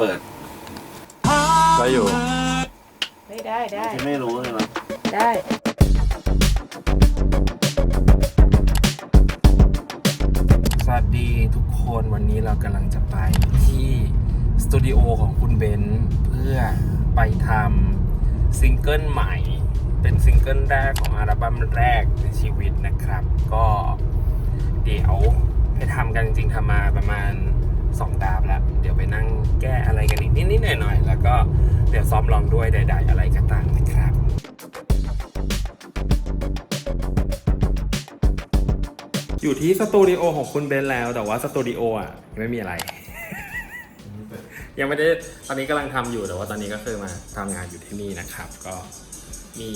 เปิดก็อยู่ไม่ได้ได้ที่ไม่รู้เลยนะได้สวัสดีทุกคนวันนี้เรากำลังจะไปที่สตูดิโอของคุณเบนซ์เพื่อไปทำซิงเกิลใหม่ เป็นซิงเกิลแรกของอัลบั้มแรกในชีวิตนะครับ ก็เดี๋ยวไปทำกันจริงๆทำมาประมาณ 2ดาบแล้ว เดี๋ยวไปนั่งแก้อะไรกันอีกนิดๆหน่อยๆแล้วก็เดี๋ยวซ้อมลองด้วยใดๆอะไรก็ตามนะครับอยู่ที่สตูดิโอของคุณเบนแล้ว แต่ว่าสตูดิโออะยังไม่มีอะไร ยังไม่ได้ตอนนี้กำลังทำอยู่แต่ว่าตอนนี้ก็คือมาทำงานอยู่ที่นี่นะครับ ก็มี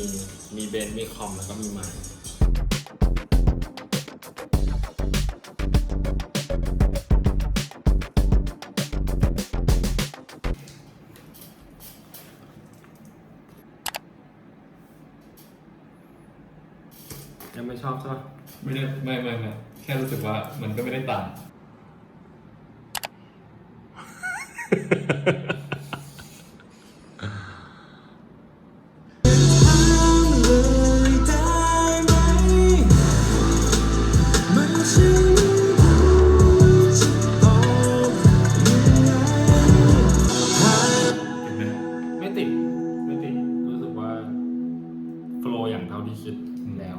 มีเบนมีคอมแล้วก็มีไมค์ ยังไม่ชอบใช่ปะไม่ได้ไม่ไม่ไม่แค่รู้สึกว่ามันก็ไม่ได้ต่างไม่ติด ไม่ติด รู้สึกว่า โฟลว์อย่างเท่าที่คิดแล้ว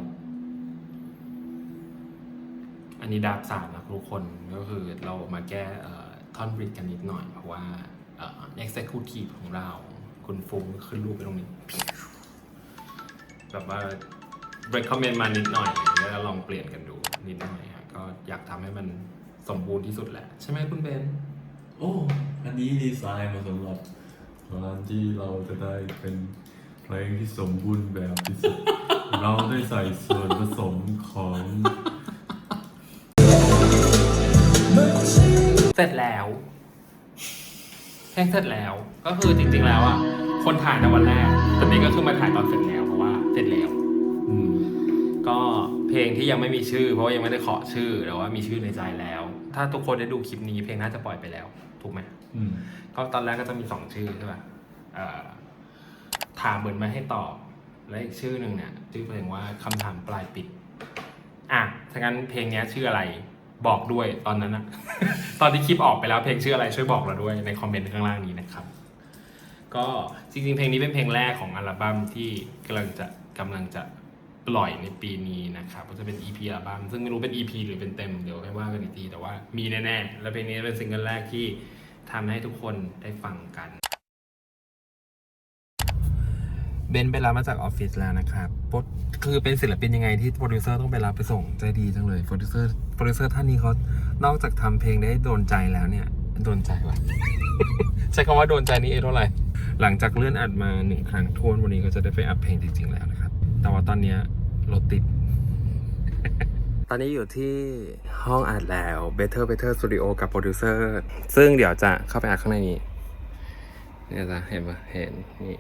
อันนี้ดาร์กสามนะทุกคนก็คือเรามาแก้ท่อนบริดกันนิดหน่อย เพราะว่าเอ่อ executive ของเรา คุณฟุ้งขึ้นรูปไปตรงนี้ แบบว่า recommend มานิดหน่อยแล้วลองเปลี่ยนกันดูนิดหน่อยฮะก็อยากทำให้มันสมบูรณ์ที่สุดแหละ ใช่ไหมคุณเบน โอ้ อันนี้ดีไซน์มาสำหรับการที่เราจะได้เป็นเพลงที่สมบูรณ์แบบที่สุด เราได้ใส่ส่วนผสมของ เสร็จแล้วเพลงเสร็จแล้ว ก็คือจริง ๆ แล้วอะคนถ่ายในวันแรกตอนนี้ก็คือมาถ่ายตอนเสร็จแล้วเพราะว่าเสร็จแล้วอืมก็เพลงที่ยังไม่มีชื่อ เพราะว่ายังไม่ได้เคาะชื่อแต่ว่ามีชื่อในใจแล้ว ถ้าทุกคนได้ดูคลิปนี้เพลงน่าจะปล่อยไปแล้ว ถูกไหมอืมก็ตอนแรกก็จะมีสองชื่อใช่ป่ะเอ่อถามเหมือนมาให้ตอบ และอีกชื่อหนึ่งเนี่ยชื่อเพลงว่าคำถามปลายปิด อะถ้างั้นเพลงเนี้ยชื่ออะไร บอกด้วยตอนนั้นนะตอนที่คลิปออกไปแล้วเพลงชื่ออะไรช่วยบอกเราด้วยในคอมเมนต์ข้างล่างนี้นะครับ ก็จริงๆ เพลงนี้เป็นเพลงแรกของอัลบั้มที่กำลังจะกำลังจะปล่อยในปีนี้นะครับก็จะเป็น EP อัลบั้มซึ่งไม่รู้เป็น EP หรือเป็นเต็มเดี๋ยวให้ว่ากันอีกทีแต่ว่ามีแน่ๆ และเพลงนี้เป็นซิงเกิลแรกที่ทำให้ทุกคนได้ฟังกัน บนไปรับมาจากออฟฟิศแล้วนะครับปรคือเป็นศิลปินยังไงที่โปรดิวเซอร์ต้องไปรับไปส่งใจดีจังเลยโปรดิวเซอร์โปรดิวเซอร์ท่านนี้เขานอกจากทำเพลงได้โดนใจแล้วเนี่ย โดนใจวะใช้คำว่าโดนใจนี่เอเท่าไหร่หลังจากเลื่อนอัดมาหนึ่งครั้งทวนวันนี้ก็จะได้ไปอัดเพลงจริงๆแล้วนะครับ แต่ว่าตอนเนี้รถติด ตอนนี้อยู่ที่ห้องอัดแล้ว Better Better Studio กับโปรดิวเซอร์ซึ่งเดี๋ยวจะเข้าไปอัดข้างในนี้เนี่ยจะเห็นปะเห็นนี่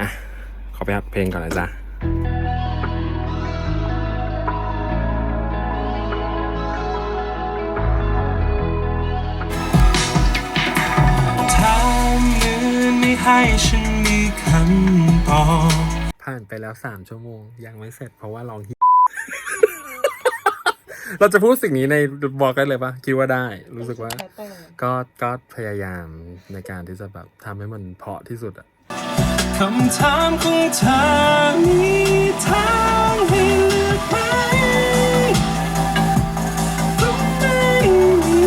อะ ขอไปอัดเพลงก่อนนะจ๊ะถามเหมือนไม่ให้ฉันมีคำตอบผ่านไปแล้วสามชั่วโมง ยังไม่เสร็จเพราะว่าลองเราจะพูดสิ่งนี้ในบอกกันเลยปะคิดว่าได้ รู้สึกว่า ก็ก็พยายามในการที่จะแบบทำให้มันเพราะที่สุดอะ คำถามของเธอมีทางให้เลือกไหมก็ไม่มี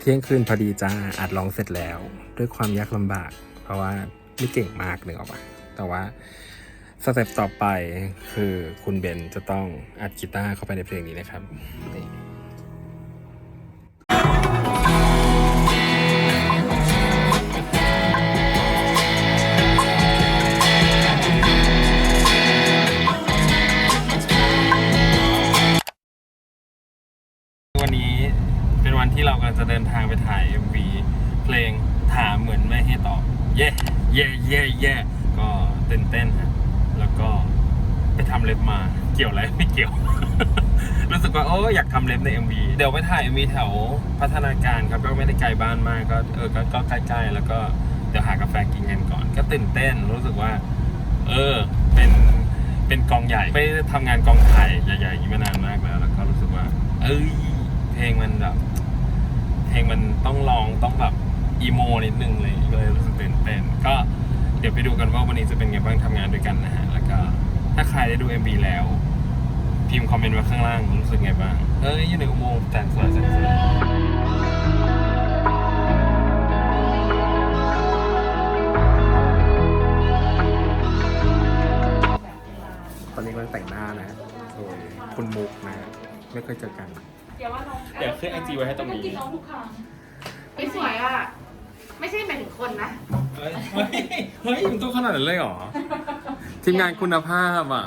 เที่ยงคืนพอดีจ้าอัดร้องเสร็จแล้ว ด้วยความยากลำบาก เพราะว่าไม่เก่งมากหนึ่งออกมาแต่ว่าสเต็ปต่อไปคือคุณเบนจะต้องอัดกีตาร์เข้าไปในเพลงนี้นะครับ เกี่ยวอะไรไม่เกี่ยว รู้สึกว่าโอ้อยากทำเล็บใน MV เดี๋ยวไปถ่าย MV แถวพัฒนาการครับก็ไม่ได้ไกลบ้านมากก็เออก็ใกล้ๆแล้วก็เดี๋ยวหากาแฟกินกันก่อน ก็ตื่นเต้นรู้สึกว่า เออเป็นเป็นกองใหญ่ไม่ได้ทำงานกองถ่ายใหญ่ๆย่างนี้มานานมากแล้ว แล้วก็รู้สึกว่า เอ้ยเพลงมันแบบเพลงมันต้องลองต้องแบบอีโมนิดนึงเลยก็เลยรู้สึกตื่นเต้นก็เดี๋ยวไปดูกันว่าวันนี้จะเป็นไงบ้างทำงานด้วยกันนะฮะ แล้วก็ถ้าใครได้ดู MV แล้ว พิมพ์คอมเมนต์ไว้ข้างล่างรู้สึกไงบ้าง เอ้ยอยู่ในอุโมงค์แสนสวยแสนสวยตอนนี้กำลังแต่งหน้านะโดยคุณมุกนะฮะไม่เคยเจอกันเดี๋ยวขึ้นไอจีไว้ให้ตรงนี้ไม่สวยอะ ไม่ใช่หมายถึงคนนะ เฮ้ยเฮ้ยเฮ้ยมันต้องขนาดนั้นเลยเหรอทีมงานคุณภาพอะ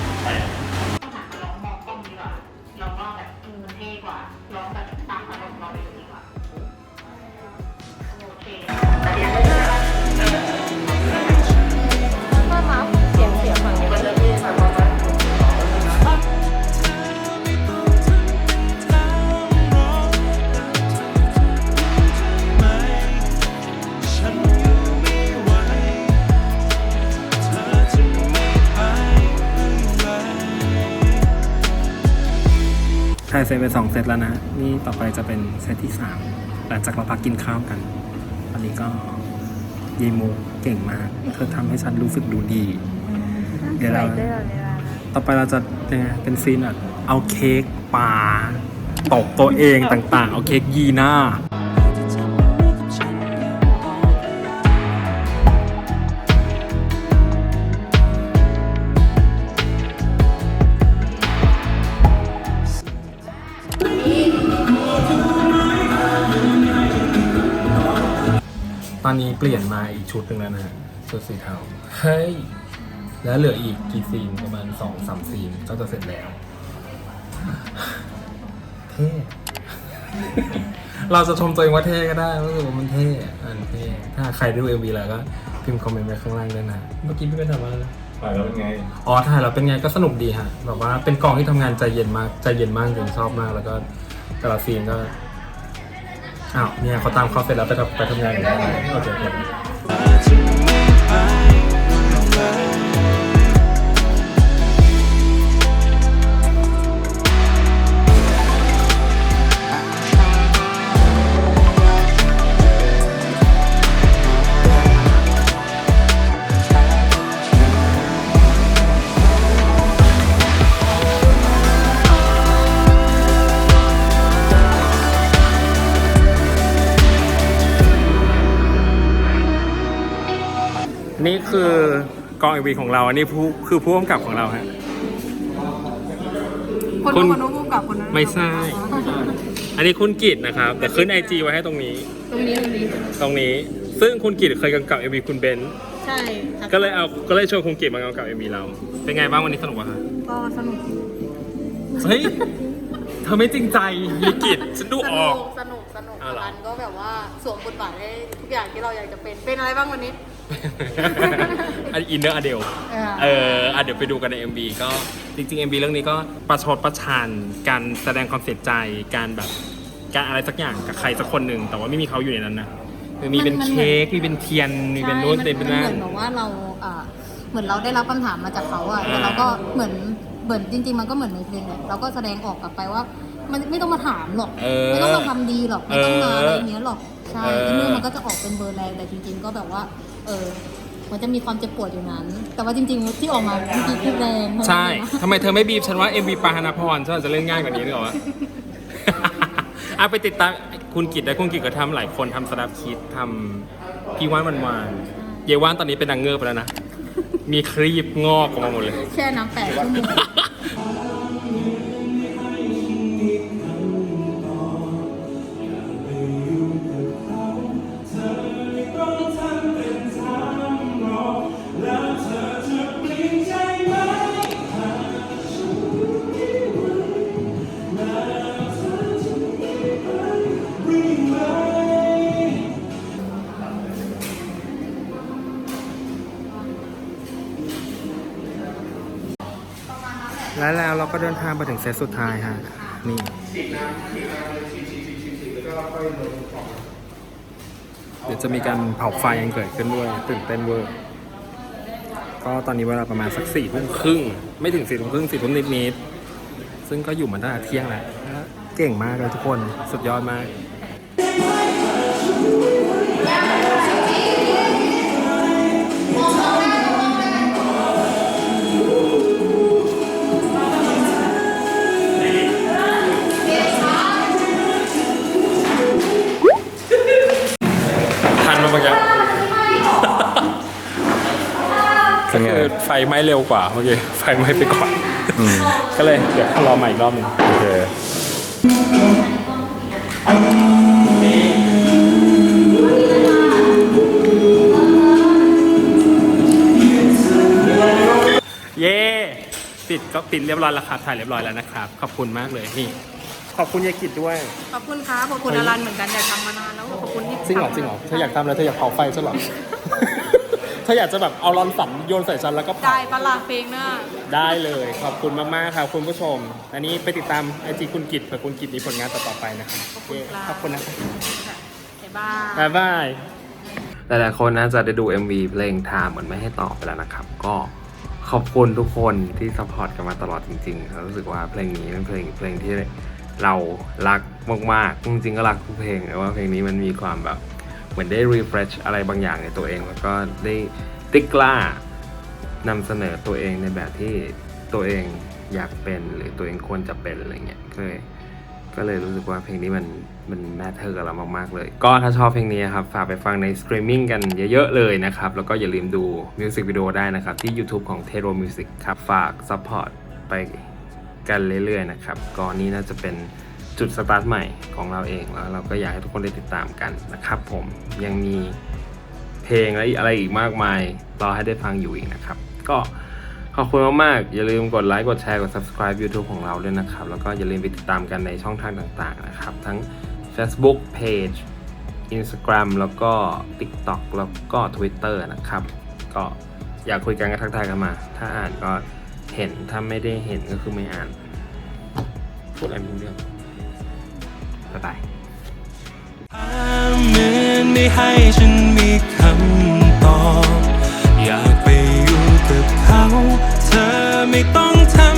ถ่ายเสร็จไปสองเซตแล้วนะ นี่ต่อไปจะเป็นเซตที่สามหลังจากเราพักกินข้าวกันอันนี้ก็ยีมูเก่งมาก เธอทำให้ฉันรู้สึกดูดี เดี๋ยวเราต่อไปเราจะเนี่ยเป็นซีนแบบเอาเค้กปาตกตัวเองต่างๆ เอาเค้กยีหน้า อนนี้เปลี่ยนมาอีกชุดหนึ่งแล้วนะฮะชุดสีเทาเฮ้ยแล้วเหลืออีกกี่ซีนประมาณสองสามซีนก็จะเสร็จแล้วเท่เราจะชมตัวเองว่าเท่ก็ได้รู้สึกว่ามันเท่อันเท่ถ้าใครดูเอ็มวีแล้วก็พิมพ์คอมเมนต์ไว้ข้างล่างด้วยนะเมื่อกี้พี่เป็นทำอะไรนะถ่ายแล้วเป็นไงอ๋อถ่ายแล้วเป็นไงก็สนุกดีฮะแบบว่าเป็นกองที่ทำงานใจเย็นมากใจเย็นมากจริงชอบมากแล้วก็แต่ละซีนก็ อ้าวเนี่ยเขาตามเขาเสร็จแล้วไปทำไปทำงานอยู่แล้วโอเคโอเค นี่คือกองเอวีของเรา อันนี้ผู้คือผู้กำกับของเราฮะ คนคุณนู้นคนนู้นพูดกับคนนั้นไม่ใช่ อันนี้คุณกิตนะครับ แต่ขึ้นไอจีไว้ให้ตรงนี้ ตรงนี้ตรงนี้ ตรงนี้ ซึ่งคุณกิตเคยกำกับเอวีคุณเบนซ์ใช่ครับก็เลยเอาก็เลยชวนคุณกิตมากำกับเอวีเรา เป็นไงบ้างวันนี้สนุกปะคะก็สนุกเฮ้ยเธอไม่จริงใจมีกิตฉันดูสอนุอกกสนุกสนุกอ้าวเหรอมันก็แบบว่าสวมบทบาทให้ทุกอย่างที่เราอยากจะเป็นเป็นอะไรบ้างวันนี้ อันอินเนอร์อเดลเออเอออะเดี๋ยวไปดูกันใน MV ก็จริงๆ MV เรื่องนี้ก็ประชดประชันการแสดงความเสียใจการแบบการอะไรสักอย่างกับใครสักคนหนึ่งแต่ว่าไม่มีเขาอยู่ในนั้นนะคือมีเป็นมันมันเค้กมีเป็นเทียนมีเป็นนู่นใช่เป็นมันนั่เหนมือนแบบว่าเราอ่าเหมือนเราได้รับคำถามมาจากเขาอะแต่เราก็เหมือนเหมือนจริง ๆ มันก็เหมือนในเพลงแหละเราก็แสดงออกกลับไปว่า มันไม่ต้องมาถามหรอกเออไม่ต้องมาทำดีหรอกไม่ต้องมาเออออะไรอย่างเงี้ยหรอกใช่เออที่นู่นมันก็จะออกเป็นเบอร์แรงแต่จริง ๆ ก็แบบว่า เออ มันจะมีความเจ็บปวดอยู่นั้น แต่ว่าจริงๆที่ออกมาจริงๆคือแรงใช่นะทำไมเธอไม่บีบฉันว่า MV ปาฮานาพรฉันอาจจะเล่นง่ายกว่านี้หรือเปล่าวะ อะไปติดตามคุณกิตและคุณกิตก็ทำหลายคนทำสลับคิดทำพี่ว่านวันวานเยว่านตอนนี้เป็นนางเงือกไปแล้วนะ มีครีบงอกออกมาหมดเลย แช่น้ำแปดชั่วโมง และแล้วเราก็เดินทางมาถึงเซตสุดท้ายฮะนี่เดี๋ยวจะมีการเผาไฟกันเกิดขึ้นด้วยตื่นเต้นเวอร์ ก็ตอนนี้เวลาประมาณสักสี่ทุ่มครึ่ง ไม่ถึงสี่ทุ่มครึ่งสี่ทุ่มนิดๆซึ่งก็อยู่มาตั้งแต่เที่ยงแล้วเก่งมากเลยทุกคนสุดยอดมากทั นมาปะยังก็คือไฟไหม้เร็วกว่าเมื่อกี้ไฟไหม้ไปก่อนก็เลยเดี๋ยวรอใหม่อีกรอบหนึงโอเคเย้ปิดก็ปิดเรียบร้อยแล้วครับถ่ายเรียบร้อยแล้วนะครับ ขอบคุณมากเลยนี่ ขอบคุณยายกิจด้วย ขอบคุณครับขอบคุณอลันเหมือนกันอยากทำมานานแล้วขอบคุณที่จริงเหรอจริงเหรอเธออยากทำแล้วเธออยากเผาไฟใช่เหรอ เธออยากจะแบบเอารอนสันโยนใส่ฉันแล้วก็เผาได้ปะล่ะเพลงหน้าได้เลยขอบคุณมากๆครับคุณผู้ชม อันนี้ไปติดตามไอจีคุณกิตเผื่อคุณกิตมีผลงานต่อๆไปนะครับขอบคุณครับขอบคุณนะครับบ๊ายบาย บ๊ายบาย หลายๆคนน่าจะได้ดู MV เพลงทามเหมือนไม่ให้ตอบไปแล้วนะครับ ก็ขอบคุณทุกคนที่ซัพพอร์ตกันมาตลอดจริงๆรู้สึกว่าเพลงนี้เป็นเพลงเพลงที่ เรารักมากๆจริงๆก็รักทุกเพลงแต่ว่าเพลงนี้มันมีความแบบเหมือนได้ refresh อะไรบางอย่างในตัวเอง แล้วก็ได้ได้กล้านำเสนอตัวเองในแบบที่ตัวเองอยากเป็นหรือตัวเองควรจะเป็นอะไรเงี้ยก็เลยก็เลยรู้สึกว่าเพลงนี้มันมันแมทเทอร์กับเรามากๆเลย ก็ถ้าชอบเพลงนี้ครับ ฝากไปฟังในสตรีมมิ่งกันเยอะๆเลยนะครับ แล้วก็อย่าลืมดูมิวสิกวิดีโอได้นะครับ ที่ YouTube ของ t e r o Music ครับ ฝากซัพพอร์ตไป กันเรื่อยๆนะครับก็นี่น่าจะเป็นจุดสตาร์ทใหม่ของเราเองแล้วเราก็อยากให้ทุกคนได้ติดตามกันนะครับ ผมยังมีเพลงและอะไรอีกมากมายรอให้ได้ฟังอยู่อีกนะครับ ก็ขอบคุณมากๆ อย่าลืมกดไลค์ กดแชร์ กด subscribe YouTube ของเราด้วยนะครับ แล้วก็อย่าลืมไปติดตามกันในช่องทางต่างๆนะครับ ทั้ง Facebook Page Instagram แล้วก็ TikTok แล้วก็ Twitter นะครับ ก็อยากคุยกันก็ทักทายกันมา ถ้าอ่านก็ เห็นถ้าไม่ได้เห็นก็คือไม่อ่านพูดอะไรไม่รู้เรื่องบ๊ายบายเหมือนไม่ให้ฉันมีคำตอบ อยากไปอยู่กับเขา เธอไม่ต้องทำ